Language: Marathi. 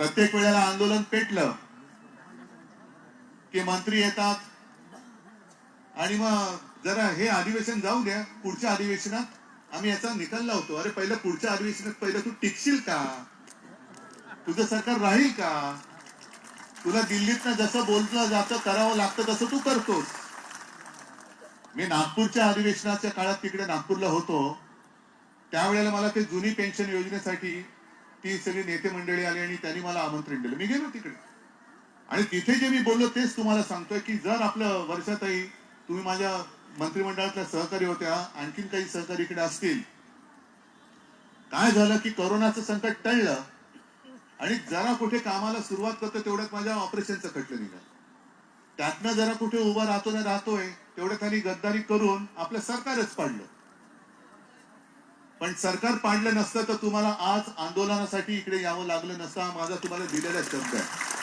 प्रत्येक वेळेला आंदोलन पेटलं की मंत्री येतात. आणि मग जरा हे अधिवेशन जाऊ द्या पुढच्या अधिवेशनात आम्ही याचा निकाल लावतो. अरे पहिलं पुढच्या अधिवेशनात पहिलं तू टिकशील का? तुझं सरकार राहील का? तुला दिल्लीतनं जसं बोललं जातं करावं लागतं तसं तू करतोस. मी नागपूरच्या अधिवेशनाच्या काळात तिकडे नागपूरला होतो. त्यावेळेला मला ते जुनी पेन्शन योजनेसाठी ती सगळी नेते मंडळी आली आणि त्यांनी मला आमंत्रण दिलं. मी गेलो तिकडे. आणि तिथे जे मी बोललो तेच तुम्हाला सांगतोय की जर आपलं वर्षातही तुम्ही माझ्या मंत्रिमंडळातल्या सहकारी होत्या आणखीन काही सहकारी इकडे असतील. काय झालं की कोरोनाचं संकट टळलं आणि जरा कुठे कामाला सुरुवात करतो तेवढ्यात माझ्या ऑपरेशनचं खटलं निघालं. त्यातनं जरा कुठे उभा राहतो ना राहतोय तेवढ्यात त्यांनी गद्दारी करून आपलं सरकारच पाडलं. पण सरकार पाडलं नसतं तर तुम्हाला आज आंदोलनासाठी इकडे यावं लागलं नसतं हा माझा तुम्हाला दिलेला शब्द आहे.